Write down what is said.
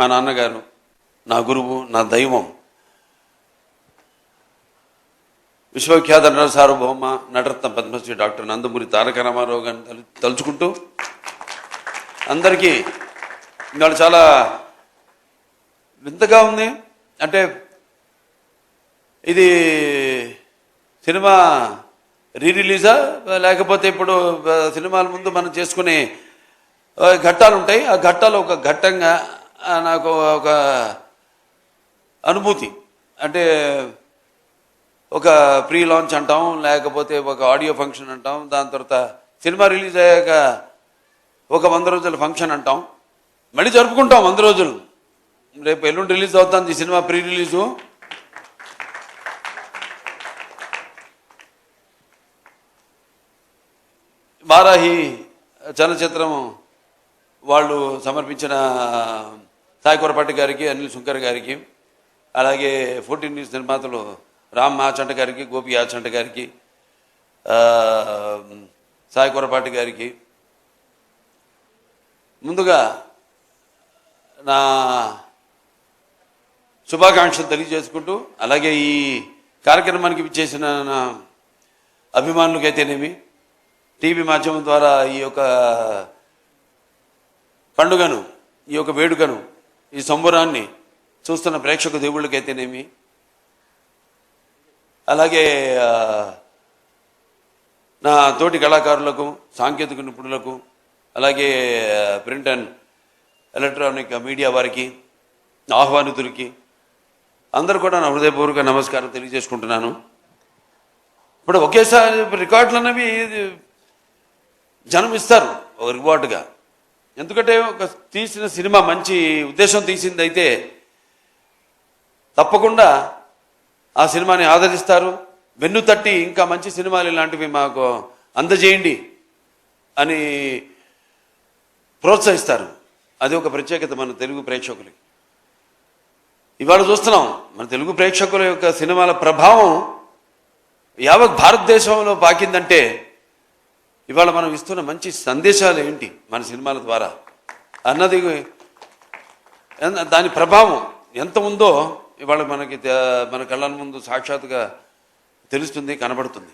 మా నాన్నగారు నా గురువు నా దైవం. విశ్వఖ్యాత నట సార్వభౌమ నటరత్న పద్మశ్రీ డాక్టర్ నందమూరి తారక రామారావు గారిని తలు తలుచుకుంటూ అందరికీ ఇవాళ చాలా వింతగా ఉంది. అంటే ఇది సినిమా రీ రిలీజా లేకపోతే ఇప్పుడు సినిమాల ముందు మనం చేసుకునే ఘట్టాలు ఉంటాయి ఆ ఘట్టాలు ఒక ఘట్టంగా నాకు ఒక అనుభూతి. అంటే ఒక ప్రీ లాంచ్ అంటాం లేకపోతే ఒక ఆడియో ఫంక్షన్ అంటాం దాని తర్వాత సినిమా రిలీజ్ అయ్యాక ఒక వంద రోజుల ఫంక్షన్ అంటాం. మళ్ళీ జరుపుకుంటాం వంద రోజులు. రేపు ఎల్లుండి రిలీజ్ అవుతుంది ఈ సినిమా ప్రీ రిలీజు వారాహి చలనచిత్రం వాళ్ళు సమర్పించిన సాయి కొరపాటి గారికి అనిల్ శుంకర్ గారికి అలాగే ఫోర్టీన్ న్యూస్ నిర్మాతలు రామ్ ఆచంట గారికి గోపి ఆచంట గారికి సాయి కొరపాటి గారికి. ముందుగా నా శుభాకాంక్షలు తెలియజేసుకుంటూ అలాగే ఈ కార్యక్రమానికి చేసిన నా అభిమానులకైతేనేమి టీవీ మాధ్యమం ద్వారా ఈ యొక్క పండుగను ఈ యొక్క వేడుకను ఈ సంబరాన్ని చూస్తున్న ప్రేక్షక దేవుళ్ళకైతేనేమి? అలాగే నా తోటి కళాకారులకు సాంకేతిక నిపుణులకు అలాగే ప్రింట్ అండ్ ఎలక్ట్రానిక్ మీడియా వారికి ఆహ్వానితులకి అందరూ కూడా నా హృదయపూర్వక నమస్కారం తెలియజేసుకుంటున్నాను. ఇప్పుడు ఒకేసారి రికార్డులు అనేవి జనం ఇస్తారు ఒక రివార్డుగా. ఎందుకంటే ఒక తీసిన సినిమా మంచి ఉద్దేశం తీసింది అయితే తప్పకుండా ఆ సినిమాని ఆదరిస్తారు. వెన్ను తట్టి ఇంకా మంచి సినిమాలు ఇలాంటివి మాకు అందజేయండి అని ప్రోత్సహిస్తారు. అది ఒక ప్రత్యేకత మన తెలుగు ప్రేక్షకులకి. ఇవాళ చూస్తున్నాం మన తెలుగు ప్రేక్షకుల యొక్క సినిమాల ప్రభావం యావత్ భారతదేశంలో పాకిందంటే ఇవాళ మనం ఇస్తున్న మంచి సందేశాలు ఏంటి మన సినిమాల ద్వారా? అన్నది దాని ప్రభావం ఎంత ఉందో ఇవాళ మనకి మన కళ్ళ ముందు సాక్షాత్గా తెలుస్తుంది కనబడుతుంది.